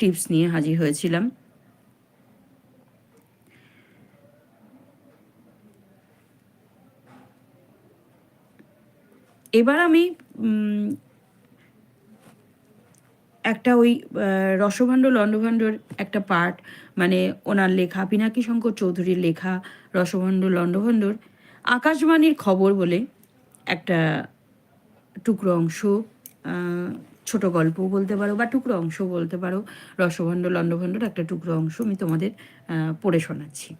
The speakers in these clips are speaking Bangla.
টিপস নিয়ে হাজির হয়েছিলাম। এবার আমি একটা ওই রসভাণ্ড লণ্ডভাণ্ডর একটা পার্ট মানে ওনার লেখা, পিনাকি শঙ্কর চৌধুরীর লেখা রসভাণ্ড লণ্ডভাণ্ডর, আকাশবাণীর খবর বলে একটা টুকরো অংশ ছোট গল্প বলতে পারো বা টুকরো অংশ বলতে পারো। রসভাণ্ড, লণ্ডভাণ্ডর একটা টুকরো অংশ আমি তোমাদের পড়ে শোনাচ্ছি।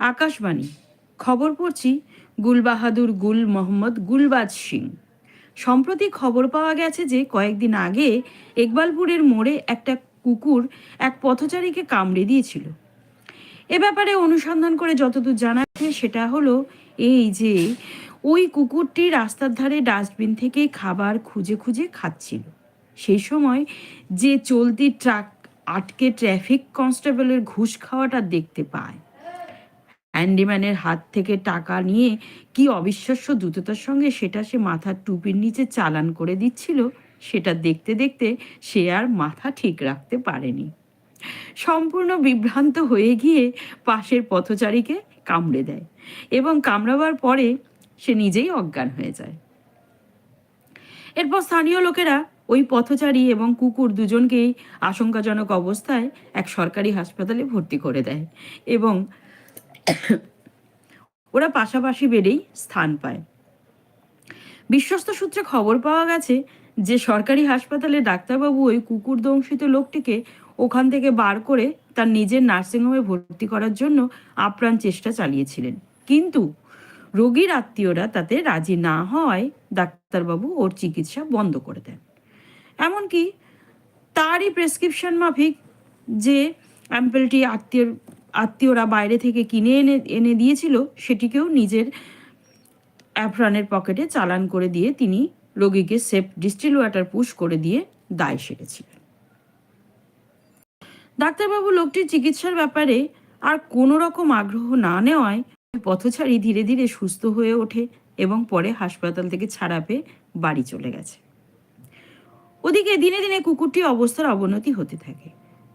আকাশবাণী, খবর পড়ছি গুলবাহাদুর গুল মোহাম্মদ গুলবাজ সিং। সম্প্রতি খবর পাওয়া গেছে যে কয়েকদিন আগে ইকবালপুরের মোড়ে একটা কুকুর এক পথচারীকে কামড়ে দিয়েছিল। এ ব্যাপারে অনুসন্ধান করে যতদূর জানা সেটা হলো এই যে ওই কুকুরটি রাস্তার ধারে ডাস্টবিন থেকে খাবার খুঁজে খুঁজে খাচ্ছিল। সেই সময় যে চলতি ট্রাক আটকে ট্রাফিক কনস্টেবলের ঘুষ খাওয়াটা দেখতে পায়। হ্যান্ডিম্যানের হাত থেকে টাকা নিয়ে কি অবিশ্বাস্য দ্রুততার সঙ্গে সেটা সে মাথার টুপির নিচে চালান করে দিচ্ছিল, সেটা দেখতে দেখতে সে আর মাথা ঠিক রাখতে পারেনি। সম্পূর্ণ বিভ্রান্ত হয়ে গিয়ে পাশের পথচারীকে কামড়ে দেয় এবং কামড়াবার পরে সে নিজেই অজ্ঞান হয়ে যায়। এরপর স্থানীয় লোকেরা ওই পথচারী এবং কুকুর দুজনকেই আশঙ্কাজনক অবস্থায় এক সরকারি হাসপাতালে ভর্তি করে দেয় এবং ওরা পাশাপাশি বেডেই স্থান পায়। বিশ্বস্ত সূত্রে খবর পাওয়া গেছে যে সরকারি হাসপাতালে ডাক্তারবাবু ওই কুকুর দংশিত লোকটিকে ওখান থেকে বার করে তার নিজের নার্সিংহোমে ভর্তি করার জন্য আপ্রাণ চেষ্টা চালিয়েছিলেন। কিন্তু রোগীর আত্মীয়রা তাতে রাজি না হওয়ায় ডাক্তারবাবু ওর চিকিৎসা বন্ধ করে দেন। এমনকি তারই প্রেসক্রিপশন মাফিক যে অ্যাম্পেলটি আত্মীয়, আত্মীয়রা বাইরে থেকে কিনে এনে এনে দিয়েছিল, সেটিকেও নিজের অ্যাপ্রানের পকেটে চালান করে দিয়ে তিনি রোগীকে সেফ ডিস্টিল ওয়াটার পুশ করে দিয়ে দায় সেরেছিলেন ডাক্তারবাবু লোকটির চিকিৎসার ব্যাপারে আর কোনো রকম আগ্রহ না নেওয়ায় পথচারী ধীরে ধীরে সুস্থ হয়ে ওঠে এবং পরে হাসপাতাল থেকে ছাড়া পেয়ে বাড়ি চলে গেছে। ওদিকে দিনে দিনে কুকুরটির অবস্থার অবনতি হতে থাকে।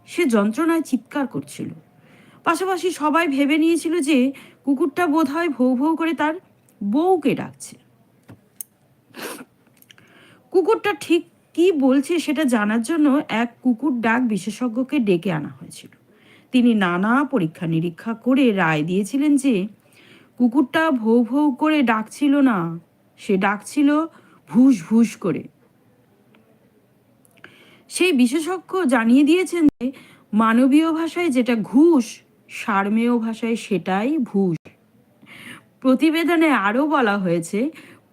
সে যন্ত্রণায় চিৎকার করছিল। পাশাপাশি সবাই ভেবে নিয়েছিল যে কুকুরটা বোধ হয় ভৌ ভৌ করে তার বউকে ডাকছে। কুকুরটা ঠিক কি বলছে সেটা জানার জন্য এক কুকুর ডাক বিশেষজ্ঞকে ডেকে আনা হয়েছিল। তিনি নানা পরীক্ষা নিরীক্ষা করে রায় দিয়েছিলেন যে কুকুরটা ভৌ ভৌ করে ডাকছিল না, সে ডাকছিল ভুস ভুস করে। সেই বিশেষজ্ঞ জানিয়ে দিয়েছেন যে, মানবীয় ভাষায় যেটা ঘুষ, সারমেয় ভাষায় সেটাই ভুষ। প্রতিবেদনে আরও বলা হয়েছে,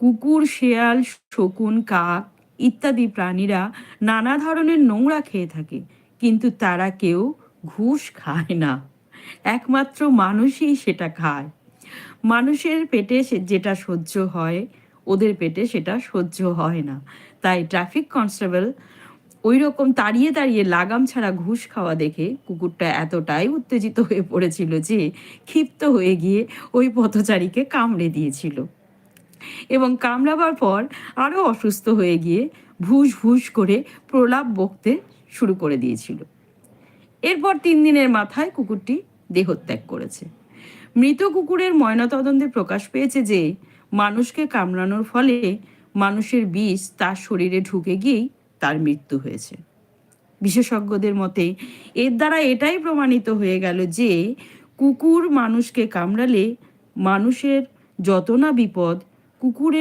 কুকুর, শেয়াল, শকুন, কাক ইত্যাদি প্রাণীরা নানা ধরনের নোংরা খেয়ে থাকে, কিন্তু তারা কেউ ঘুষ খায় না। একমাত্র মানুষই সেটা খায়। মানুষের পেটে যেটা সহ্য হয়, ওদের পেটে সেটা সহ্য হয় না। তাই ট্রাফিক কনস্টেবল ওই রকম তাড়িয়ে তাড়িয়ে লাগাম ছাড়া ঘুষ খাওয়া দেখে কুকুরটা এতটাই উত্তেজিত হয়ে পড়েছিল যে ক্ষিপ্ত হয়ে গিয়ে ওই পথচারীকে কামড়ে দিয়েছিল। এবং কামড়াবার পর আরও অসুস্থ হয়ে গিয়ে ভুস ভুস করে প্রলাপ বকতে শুরু করে দিয়েছিল। এরপর তিন দিনের মাথায় কুকুরটি দেহত্যাগ করেছে। মৃত কুকুরের ময়নাতদন্তে প্রকাশ পেয়েছে যে, মানুষকে কামড়ানোর ফলে মানুষের বিষ তার শরীরে ঢুকে গিয়েই তার মৃত্যু হয়েছে। বিশেষজ্ঞদের মতে, এর দ্বারা এটাই প্রমাণিত হয়ে গেল যে, কুকুর মানুষকে কামড়ালে মানুষের যত না বিপদ, কুকুরের